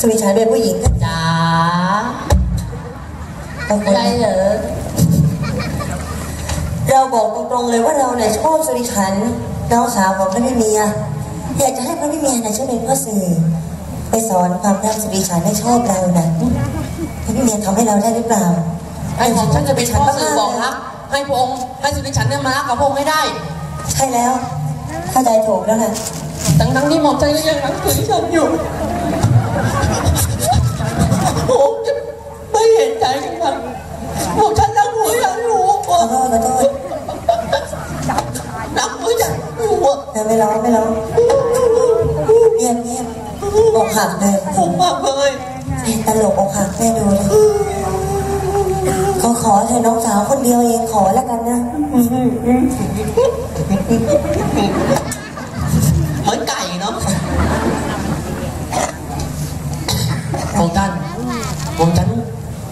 สุริชันเป็นผู้หญิงจ๋าบางคอะนไรเหรอเราบอกตรงๆเลยว่าเราเนี่ยชอบสุริชันน้องสาวของพระพิเมียอยากจะให้พระพิเมียนะช่วยเป็นพ่อสื่อ ไปสอนความรักสุริชันให้ชอบเรานะพระพิเมียทำให้เราได้หรือเปล่าให้ผมฉันจะเป็นพ่อสื่อบอกรักให้พระองค์ให้สุริฉันเนี่ยมารักกับพระองค์ให้ได้ ใช่แล้วเข้าใจถูกแล้วนะทั้งทั้งๆที่หม่อมฉันก็ยังรักสุริฉันอยู่ เดี๋ยวไม่ร้องไม่ร้องเงียบเงียบอกหักเลยผมมากเลยตลกอกหักแม่ดูเลยเขาขอเธอน้องสาวคนเดียวเองขอแล้วกันนะเหมือนไก่เนาะของท่านของฉัน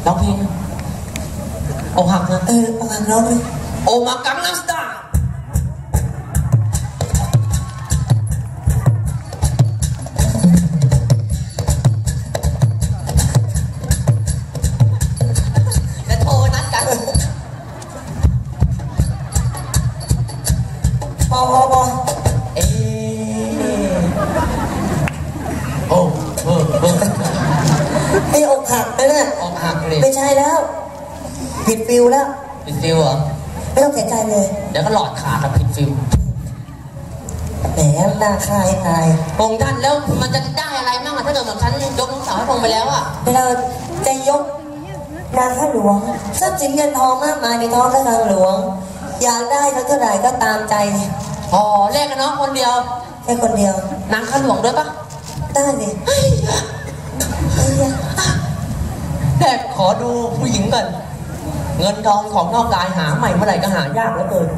ร้องเพลงอกหักนะเอออกหักร้องเลยโอมากังนัมสตา อพอพอเอ๊ะโอ้เออเออไอ้อกหักนั่นน่ะอกหักเลยไม่ใช่แล้ว ผิดฟิลแล้ว ผิดฟิวเหรอ ไม่ต้องเสียใจเลย เดี๋ยวก็หลอดขาดกับผิดฟิวแหมหน้าคายตายองค์ท่านแล้วมันจะได้อะไรบ้างอะถ้าเกิดแบบฉันยกน้องสาวให้พงไปแล้วอะเราจะยกนางข้าหลวงทรัพย์สินเงินทองมากมายในท้องพระคลังหลวง อยากได้เท่าไหร่ก็ตามใจ อ๋อแลกกันเนาะคนเดียวแค่คนเดียวนางข้าหลวงด้วยปะได้สิเฮ้ยแลกขอดูผู้หญิงก่อน เงินทองของนอกกายหาใหม่เมื่อไหร่ก็หายากเหลือเกิน